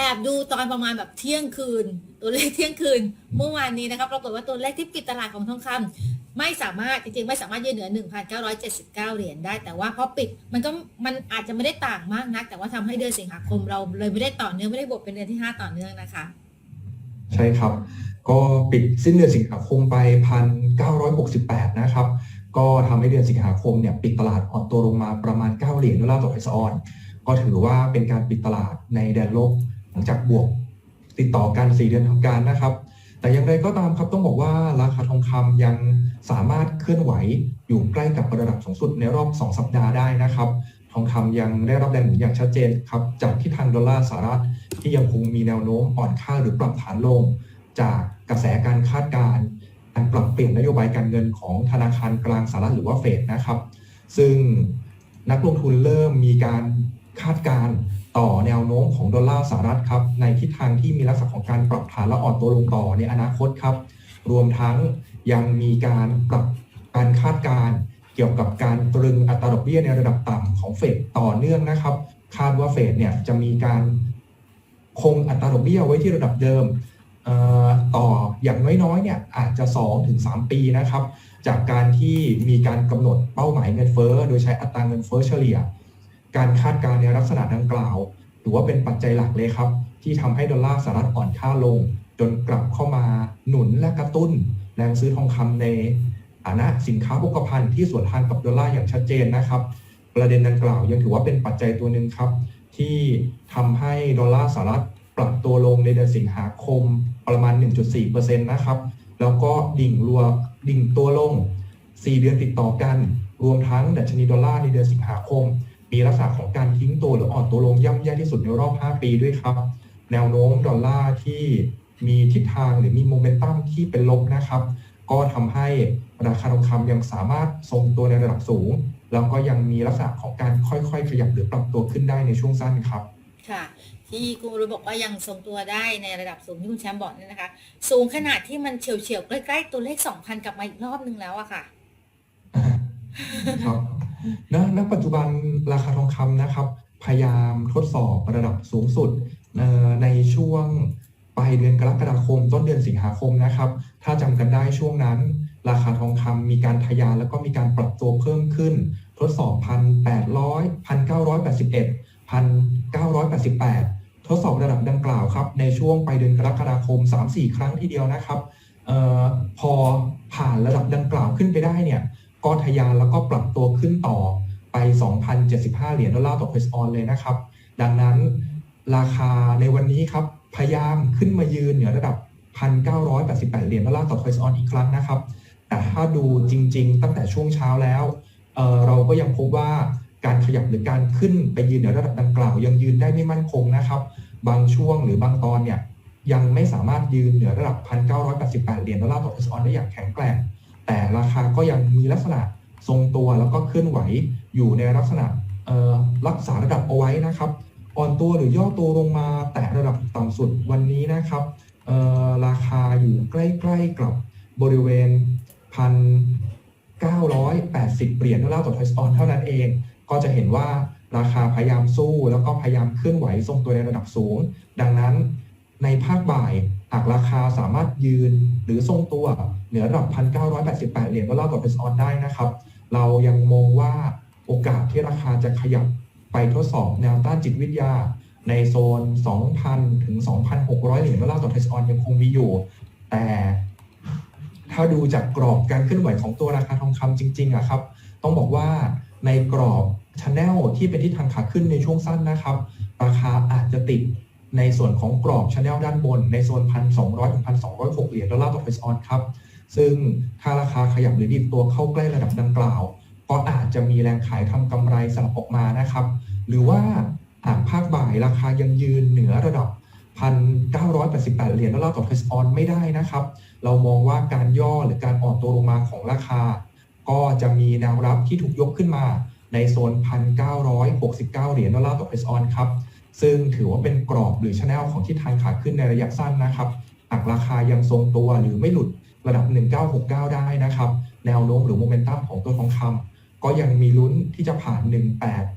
แอบดูตอนประมาณแบบเที่ยงคืน ตัวเลขเที่ยงคืน เมื่อวานนี้นะครับปรากฏว่าตัวเลขที่ปิดตลาดของทองคำไม่สามารถจริงๆไม่สามารถยืนเหนือ 1,979 เหรียญได้ แต่ว่าพอปิดมันก็มันอาจจะไม่ได้ต่างมากนัก แต่ว่าทำให้เดือนสิงหาคมเราเลยไม่ได้ต่อเนื่องไม่ได้บวกเป็นเดือนที่ 5 ต่อเนื่องนะคะ ใช่ครับ ก็ปิดสิ้นเดือนสิงหาคมไป 1,968 นะครับก็ทำให้เดือนสิงหาคมเนี่ยปิดตลาดอ่อนตัวลงมาประมาณ 9 เหรียญดอลลาร์ต่อไอซ์ออน ก็ถือว่าเป็นการปิดตลาดในแดนลบ งจากบวกติดต่อกัน 4 เดือนทำการนะครับ แต่อย่างไรก็ตามครับต้องบอกว่าราคาทองคำยังสามารถเคลื่อนไหวอยู่ใกล้กับระดับสูงสุดในรอบ 2 สัปดาห์ได้นะครับ ทองคำยังได้รับแรงหนุนอย่างชัดเจนครับจากที่ทางดอลลาร์สหรัฐที่ยังคงมีแนวโน้มอ่อนค่าหรือปรับฐานลง จากกระแสการคาดการณ์การปรับเปลี่ยนนโยบายการเงินของธนาคารกลางสหรัฐหรือว่าเฟดนะครับ ซึ่งนักลงทุนเริ่มมีการคาดการ ต่อแนวโน้มของดอลลาร์สหรัฐครับในทิศทางที่มีลักษณะของการปรับฐานและอ่อนตัวลงต่อในอนาคตครับ รวมทั้งยังมีการปรับการคาดการณ์เกี่ยวกับการตรึงอัตราดอกเบี้ยในระดับต่ำของเฟดต่อเนื่องนะครับ คาดว่าเฟดเนี่ยจะมีการคงอัตราดอกเบี้ยไว้ที่ระดับเดิมต่ออย่างน้อยๆเนี่ยอาจจะ 2-3 ปีนะครับ จากการที่มีการกำหนดเป้าหมายเงินเฟ้อ โดยใช้อัตราเงินเฟ้อเฉลี่ย การคาดการณ์ในลักษณะดังกล่าว ถือว่าเป็นปัจจัยหลักเลยครับ ที่ทำให้ดอลลาร์สหรัฐอ่อนค่าลง จนกลับเข้ามาหนุนและกระตุ้น แรงซื้อทองคำในฐานะสินค้าโภคภัณฑ์ที่สวนทางกับดอลลาร์อย่างชัดเจนนะครับ ประเด็นดังกล่าวยังถือว่าเป็นปัจจัยตัวหนึ่งครับ ที่ทำให้ดอลลาร์สหรัฐปรับตัวลงในเดือนสิงหาคมประมาณ 1.4%นะครับแล้วก็ดิ่งรัวดิ่งตัวลง 4 เดือนติดต่อกัน รวมทั้งดัชนีดอลลาร์ในเดือนสิงหาคม มีลักษณะของการทิ้งตัวหรืออ่อนตัวลงย่ำแย่ที่สุดในรอบ 5 ปีด้วยครับ แนวโน้มดอลลาร์ที่มีทิศทางหรือมีโมเมนตัมที่เป็นลบนะครับ ก็ทำให้ราคาทองคำยังสามารถทรงตัวในระดับสูง แล้วก็ยังมีลักษณะของการค่อยๆ ขยับหรือปรับตัวขึ้นได้ในช่วงสั้นครับ ค่ะ ที่คุณรู้บอกว่ายังทรงตัวได้ในระดับสูงที่คุณแชมป์บอกเนี่ยนะคะ สูงขนาดที่มันเฉียวเฉียวๆใกล้ๆตัวเลข 2,000 กลับมาอีกรอบนึงแล้วอะค่ะ ครับ ณณปัจจุบันราคาทองคำนะครับ พยายามทดสอบระดับสูงสุดในช่วงปลายเดือนกรกฎาคม ต้นเดือนสิงหาคมนะครับ ถ้าจำกันได้ช่วงนั้น ราคาทองคำมีการทะยานแล้วก็มีการปรับตัวเพิ่มขึ้น ทดสอบ1,800 1,981 1,988ทดสอบระดับดังกล่าวครับ ในช่วงปลายเดือนกรกฎาคม 3-4 ครั้งทีเดียวนะครับเออพอผ่านระดับดังกล่าวขึ้นไปได้เนี่ย ก็ทะยานแล้วก็ปรับตัวขึ้นต่อไป 2,075 เหรียญดอลลาร์ต่อเพสออนเลยนะครับ ดังนั้นราคาในวันนี้ครับ พยายามขึ้นมายืนเหนือระดับ 1,988 เหรียญดอลลาร์ต่อเพสออนอีกครั้งนะครับ แต่ถ้าดูจริง ๆ ตั้งแต่ช่วงเช้าแล้วเเราก็ยังพบว่าการขยับหรือการขึ้นไปยืนเหนือระดับดังกล่าว ยังยืนได้ไม่มั่นคงนะครับ บางช่วงหรือบางตอนเนี่ยยังไม่สามารถยืนเหนือระดับ 1,988 เหรียญดอลลาร์ต่อเพสออนได้อย่างแข็งแกร่ง แต่ราคาก็ยังมีลักษณะทรงตัวแล้วก็เคลื่อนไหวอยู่ในลักษณะรักษาระดับเอาไว้นะครับอ่อนตัวหรือย่อตัวลงมาแตะระดับต่ำสุดวันนี้นะครับราคาอยู่ใกล้ๆกับบริเวณ1,980เหรียญดอลลาร์ต่อทอยส์ออนเท่านั้นเอง ก็จะเห็นว่าราคาพยายามสู้แล้วก็พยายามเคลื่อนไหวทรงตัวในระดับสูง ดังนั้นในภาคบ่าย หากราคาสามารถยืนหรือทรงตัวเหนือระดับ 1,988 เหรียญดอลลาร์ต่อเพสออนได้นะครับ เรายังมองว่าโอกาสที่ราคาจะขยับไปทดสอบแนวต้านจิตวิทยา ในโซน 2,000 ถึง 2,600 เหรียญดอลลาร์ต่อเพสออนยังคงมีอยู่ แต่ถ้าดูจากกรอบการเคลื่อนไหวของตัวราคาทองคำจริงๆอะครับ ต้องบอกว่าในกรอบชแนลที่เป็นทิศทางขาขึ้นในช่วงสั้นนะครับ ราคาอาจจะติด ในส่วนของกรอบช n แนลด้านบน ในโซน 1,200ถึง1,206 เหรียญดอลลาร์ต่อเพสออนครับ ซึ่งถ้าราคาขยับหรือดิบตัวเข้าใกล้ระดับดังกล่าว ก็อาจจะมีแรงขายทำกำไรสลับออกมานะครับ หรือว่าหากภาคบ่ายราคายังยืนเหนือระดับ 1,988 เหรียญดอลลาร์ต่อเพสออนไม่ได้นะครับ เรามองว่าการย่อหรือการอ่อนตัวลงมาของราคา ก็จะมีแนวรับที่ถูกยกขึ้นมาในโซน 1,969 เหรียญดอลลาร์ต่อเพสออนครับ ซึ่งถือว่าเป็นกรอบหรือชแนลของที่ทางขาขึ้นในระยะสั้นนะครับหากราคายังทรงตัวหรือไม่หลุดระดับ 1969 ได้นะครับ แนวโน้มหรือโมเมนตัมของตัวทองคำก็ยังมีลุ้นที่จะผ่าน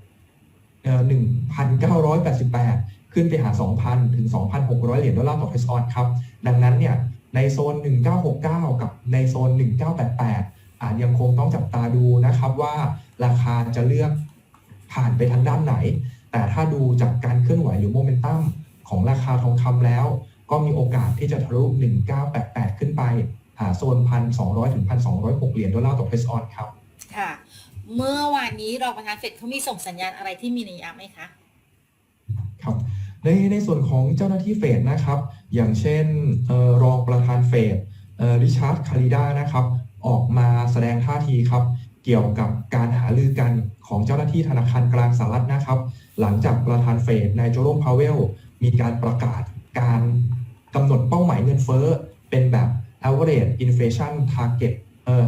18เอ่อ1,988 ขึ้นไปหา 2,000 ถึง 2,600 เหรียญดอลลาร์ต่อเทสออนครับ ดังนั้นเนี่ยในโซน 1969 กับในโซน 1988 อาจยังคงต้องจับตาดูนะครับว่าราคาจะเลือกผ่านไปทางด้านไหน แต่ถ้าดูจากการเคลื่อนไหวหรือโมเมนตัมของราคาทองคำแล้ว ก็มีโอกาสที่จะทะลุ 1988 ขึ้นไป หาโซน 1,200 ถึง 1,206 เหรียญดอลลาร์ต่อเทสออนครับ ค่ะ เมื่อวานนี้รองประธานเฟดเขามีส่งสัญญาณอะไรที่มีนัยยะไหมคะ ครับในในส่วนของเจ้าหน้าที่เฟดนะครับ อย่างเช่นเออรองประธานเฟดเอ่อริชาร์ดคาริดานะครับ ออกมาแสดงท่าทีครับ เกี่ยวกับการหารือกันของเจ้าหน้าที่ธนาคารกลางสหรัฐนะครับ หลังจากประธานเฟดนายโจโรมพาวเวล มีการประกาศการกำหนดเป้าหมายเงินเฟ้อ เป็นแบบ average inflation target เอ่อ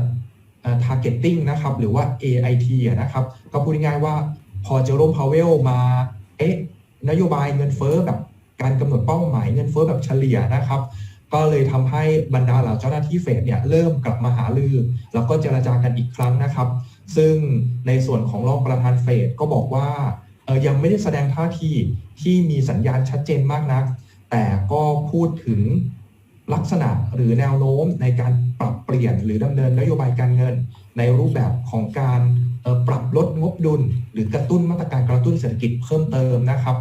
เอ่อ targeting นะครับ หรือว่า AIT นะครับ ก็พูดง่ายๆว่าพอเจอโรมพาวเวลมาเอ๊ะนโยบายเงินเฟ้อแบบการกำหนดเป้าหมายเงินเฟ้อแบบเฉลี่ยนะครับ ก็เลยทำให้บรรดาเหล่าเจ้าหน้าที่เฟดเนี่ยเริ่มกลับมาหารือ แล้วก็เจรจากันอีกครั้งนะครับ ซึ่งในส่วนของรองประธานเฟดก็บอกว่าเออยังไม่ได้แสดงท่าทีที่มีสัญญาณชัดเจนมากนัก แต่ก็พูดถึงลักษณะหรือแนวโน้มในการปรับเปลี่ยนหรือดำเนินนโยบายการเงิน ในรูปแบบของการปรับลดงบดุล หรือกระตุ้นมาตรการกระตุ้นเศรษฐกิจเพิ่มเติมนะครับ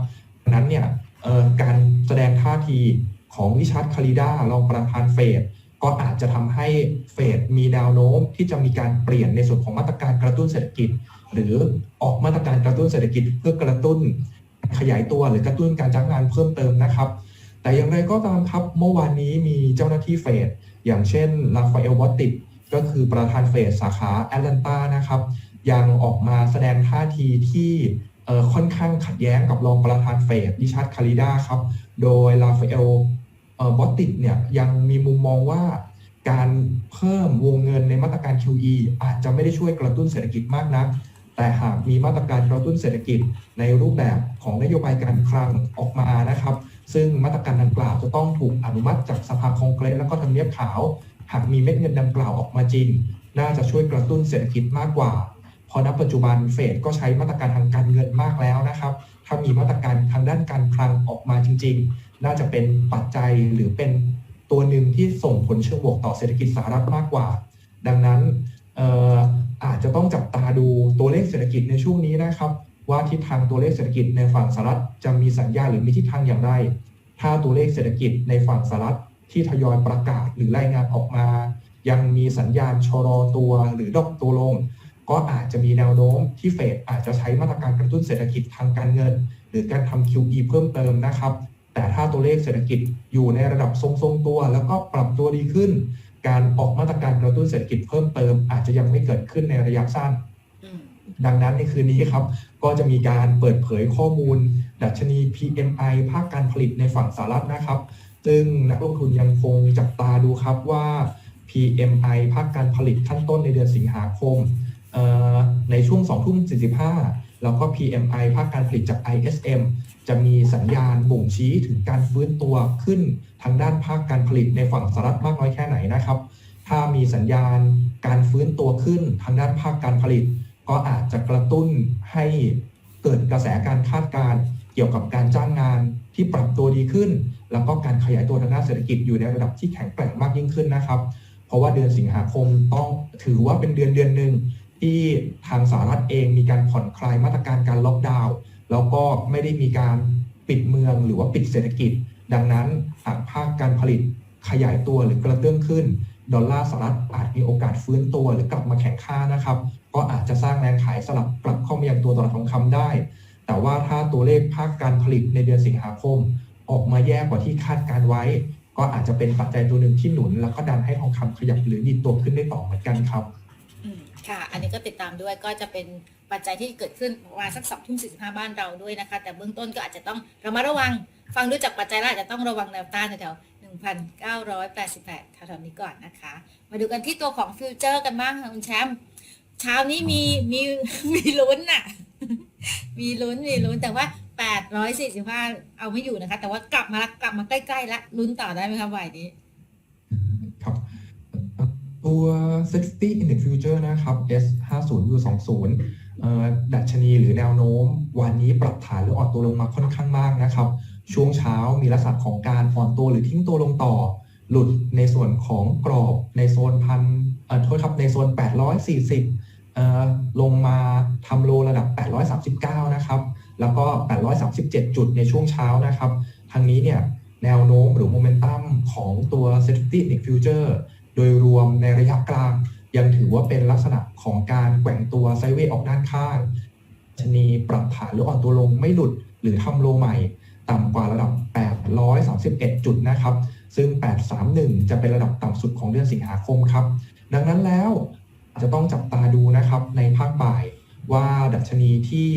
นั้นเนี่ยการแสดงท่าที ของวิชาร์ดคาริดารองประธานเฟดก็อาจจะทำให้เฟดมีแนวโน้มที่จะมีการเปลี่ยนในส่วนของมาตรการกระตุ้นเศรษฐกิจ หรือออกมาตรการกระตุ้นเศรษฐกิจเพื่อกระตุ้นขยายตัวหรือกระตุ้นการจ้างงานเพิ่มเติมนะครับ แต่อย่างไรก็ตามครับเมื่อวานนี้มีเจ้าหน้าที่เฟดอย่างเช่นลาฟาเอลวอตติกก็คือประธานเฟดสาขาแอตแลนตานะครับยังออกมาแสดงท่าทีที่ค่อนข้างขัดแย้งกับรองประธานเฟดดิชาร์ดคาริดาครับ โดยลาฟาเอล บอตติกเนี่ยยังมีมุมมองว่าการเพิ่มวงเงินในมาตรการ QE อาจจะไม่ได้ช่วยกระตุ้นเศรษฐกิจมากนัก แต่หากมีมาตรการกระตุ้นเศรษฐกิจในรูปแบบของนโยบายการคลังออกมานะครับ ซึ่งมาตรการดังกล่าวจะต้องถูกอนุมัติจากสภาคองเกรสและก็ทำเนียบขาว หากมีเม็ดเงินดังกล่าวออกมาจริง น่าจะช่วยกระตุ้นเศรษฐกิจมากกว่าเพราะณปัจจุบันเฟดก็ใช้มาตรการทางการเงินมากแล้วนะครับ ถ้ามีมาตรการทางด้านการคลังออกมาจริง น่าจะเป็นปัจจัยหรือเป็นตัวหนึ่งที่ส่งผลเชิงบวกต่อเศรษฐกิจสหรัฐมากกว่า ดังนั้นออาจจะต้องจับตาดูตัวเลขเศรษฐกิจในช่วงนี้นะครับ ว่าทิศทางตัวเลขเศรษฐกิจในฝั่งสหรัฐจะมีสัญญาณหรือมีทิศทางอย่างไร ถ้าตัวเลขเศรษฐกิจในฝั่งสหรัฐที่ทยอยประกาศหรือรายงานออกมา ยังมีสัญญาณชะลอตัวหรือดอกตัวลง ก็อาจจะมีแนวโน้มที่เฟดอาจจะใช้มาตรการกระตุ้นเศรษฐกิจทางการเงิน หรือการทำ QE เพิ่มเติมนะครับ แต่ถ้าตัวเลขเศรษฐกิจอยู่ในระดับทรงๆตัว แล้วก็ปรับตัวดีขึ้น การออกมาตรการกระตุ้นเศรษฐกิจเพิ่มเติมอาจจะยังไม่เกิดขึ้นในระยะสั้นอืมดังนั้นในคืนนี้ครับ ก็จะมีการเปิดเผยข้อมูล ดัชนี PMI ภาคการผลิตในฝั่งสหรัฐนะครับ ซึ่งนักลงทุนยังคงจับตาดูครับว่า PMI ภาคการผลิตขั้นต้นในเดือนสิงหาคมเอ่อในช่วง2ทุ่ม45 แล้วก็ PMI ภาคการผลิตจาก ISM จะมีสัญญาณบ่งชี้ถึงการฟื้นตัวขึ้นทางด้านภาคการผลิตในฝั่งสหรัฐมากน้อยแค่ไหนนะครับ ถ้ามีสัญญาณการฟื้นตัวขึ้นทางด้านภาคการผลิต ก็อาจจะกระตุ้นให้เกิดกระแสการคาดการเกี่ยวกับการจ้างงานที่ปรับตัวดีขึ้น แล้วก็การขยายตัวทางด้านเศรษฐกิจอยู่ในระดับที่แข็งแกร่งมากยิ่งขึ้นนะครับ เพราะว่าเดือนสิงหาคมต้องถือว่าเป็นเดือนเดือนหนึ่งที่ทางสหรัฐเองมีการผ่อนคลายมาตรการการล็อกดาวน์ แล้วก็ไม่ได้มีการปิดเมืองหรือว่าปิดเศรษฐกิจ ดังนั้นหากภาคการผลิตขยายตัวหรือกระเตื้องขึ้น ดอลลาร์สหรัฐอาจมีโอกาสฟื้นตัวหรือกลับมาแข็งค่านะครับ ก็อาจจะสร้างแรงขายสลับกลับเข้ามายังตัวตลาดทองคำได้ แต่ว่าถ้าตัวเลขภาคการผลิตในเดือนสิงหาคม ออกมาแย่กว่าที่คาดการไว้ ก็อาจจะเป็นปัจจัยตัวหนึ่งที่หนุน แล้วก็ดันให้ทองคำขยับหรือดีดตัวขึ้นได้ต่อเหมือนกันครับ ค่ะ อันนี้ก็ติดตามด้วยก็จะเป็นปัจจัยที่เกิดขึ้นประมาณสักสองทุ่มสี่สิบห้าบ้านเราด้วยนะคะ แต่เบื้องต้นก็อาจจะต้องระมัดระวัง ฟังดูจากปัจจัยแล้วอาจจะต้องระวังแนวต้านแถวหนึ่งพันเก้าร้อยแปดสิบแปดแถวๆนี้ก่อนนะคะ มาดูกันที่ตัวของฟิวเจอร์กันบ้างค่ะคุณแชมป์เช้านี้มีมีมีลุ้นน่ะ มีลุ้นมีลุ้นแต่ว่าแปดร้อยสี่สิบห้าเอาไม่อยู่นะคะ แต่ว่ากลับมา กลับมาใกล้ๆแล้วลุ้นต่อได้ไหมคะบ่ายนี้ ตัว Safety Index Future นะครับ S 5 0 U 2 0ดัชนีหรือแนวโน้ม วันนี้ปรับฐานหรืออ่อนตัวลงมาค่อนข้างมากนะครับ ช่วงเช้ามีลักษณะของการอ่อนตัวหรือทิ้งตัวลงต่อ หลุดในส่วนของกรอบในโซนพันเอ่อโทษครับในโซน 840เอ่อลงมาทำโลระดับ 839 นะครับ แล้วก็ 837 จุดในช่วงเช้านะครับ ทางนี้เนี่ยแนวโน้มหรือโมเมนตัมของตัว s e t i n i c Future โดยรวมในระยะกลาง ยังถือว่าเป็นลักษณะของการแกว่งตัวไซเวย์ออกด้านข้างชนีปรับฐานหรืออ่อนตัวลงไม่หลุดหรือทำโลใหม่ ต่ำกว่าระดับ 831 จุดนะครับ ซึ่ง 831 จะเป็นระดับต่ำสุดของเดือนสิงหาคมครับ ดังนั้นแล้วจะต้องจับตาดูนะครับในภาคบ่าย ว่าดัชนีที่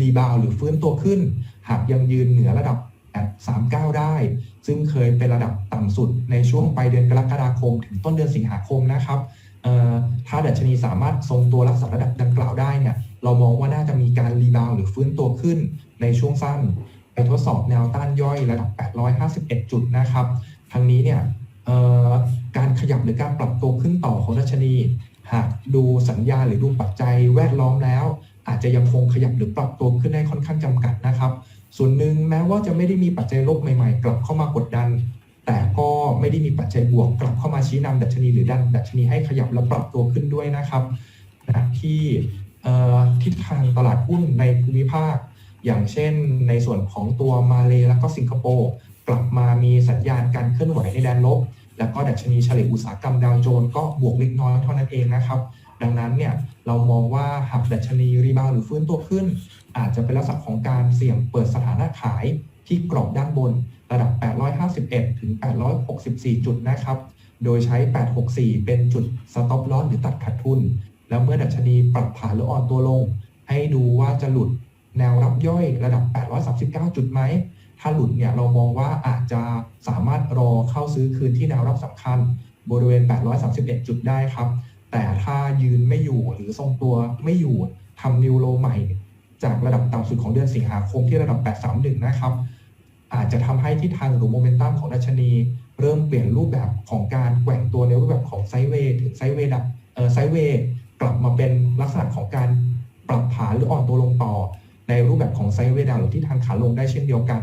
รีบาวหรือฟื้นตัวขึ้น หากยังยืนเหนือระดับ 839 ได้ ซึ่งเคยเป็นระดับต่ำสุดในช่วงปลายเดือนกรกฎาคม ถึงต้นเดือนสิงหาคมนะครับถ้าดัชนีสามารถทรงตัวรักษาระดับดังกล่าวได้เนี่ยเรามองว่าน่าจะมีการรีบาวหรือฟื้นตัวขึ้นในช่วงสั้น ไปทดสอบแนวต้านย่อยระดับ 851 จุดนะครับทางนี้เนี่ยการขยับหรือการปรับตัวขึ้นต่อของดัชนี หากดูสัญญาณหรือดูปัจจัยแวดล้อมแล้ว อาจจะยังคงขยับหรือปรับตัวขึ้นได้ค่อนข้างจำกัดนะครับ ส่วนหนึ่งแม้ว่าจะไม่ได้มีปัจจัยลบใหม่ๆ กลับเข้ามากดดัน แต่ก็ไม่ได้มีปัจจัยบวกกลับเข้ามาชี้นำดัชนีหรือดันดัชนีให้ขยับและปรับตัวขึ้นด้วยนะครับนะที่ทิศทางตลาดหุ้นในภูมิภาค อย่างเช่นในส่วนของตัวมาเลแล้วก็สิงคโปร์กลับมามีสัญญาณการเคลื่อนไหวในแดนลบ แล้วก็ดัชนีเฉลี่ยอุตสาหกรรมดาวโจนส์ก็บวกเล็กน้อยเท่านั้นเองนะครับ ดังนั้นเนี่ยเรามองว่าหากดัชนีรีบาวหรือฟื้นตัวขึ้น อาจจะเป็นลักษณะของการเสี่ยงเปิดสถานะขายที่กรอบด้านบนระดับ 851 ถึง 864 จุดนะครับ โดยใช้ 864 เป็นจุด stop loss หรือตัดขาดทุน แล้วเมื่อดัชนีปรับฐานหรืออ่อนตัวลง ให้ดูว่าจะหลุดแนวรับย่อยระดับ 839 จุดไหม ถ้าหลุดเนี่ยเรามองว่าอาจจะสามารถรอเข้าซื้อคืนที่แนวรับสำคัญ บริเวณ 831 จุดได้ครับ แต่ถ้ายืนไม่อยู่หรือทรงตัวไม่อยู่ทำนิวโลใหม่ จากระดับต่ำสุดของเดือนสิงหาคมที่ระดับ 831 นะครับ อาจจะทำให้ทิศทางหรือโมเมนตัมของดัชนี เริ่มเปลี่ยนรูปแบบของการแกว่งตัวในรูปแบบของไซเวย์ถึงไซเวย์ดับเอ่อไซเวย์กลับมาเป็นลักษณะของการปรับฐานหรืออ่อนตัวลงต่อ ในรูปแบบของไซเวย์ดาวหรือที่ทางขาลงได้เช่นเดียวกัน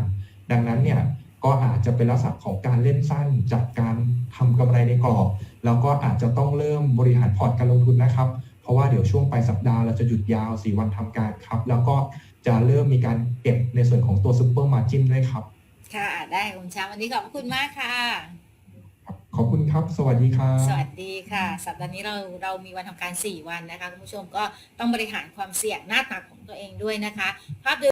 ดังนั้นเนี่ยก็อาจจะเป็นลักษณะของการเล่นสั้นจากการทำกำไรในกรอบ แล้วก็อาจจะต้องเริ่มบริหารพอร์ตการลงทุนนะครับ เพราะว่าเดี๋ยวช่วงปลายสัปดาห์เราจะหยุดยาว 4 วันทำการครับ แล้วก็จะเริ่มมีการเก็บในส่วนของตัวซูเปอร์มาจินด้วยครับ ค่ะ ได้คุณช้างวันนี้ขอบพระคุณมากค่ะขอบคุณครับ สวัสดีครับสวัสดีค่ะ สัปดาห์นี้เราเรามีวันทำการ 4 วันนะคะคุณผู้ชมก็ต้องบริหารความเสี่ยงหน้าตักของตัวเองด้วยนะคะ ภาพโดย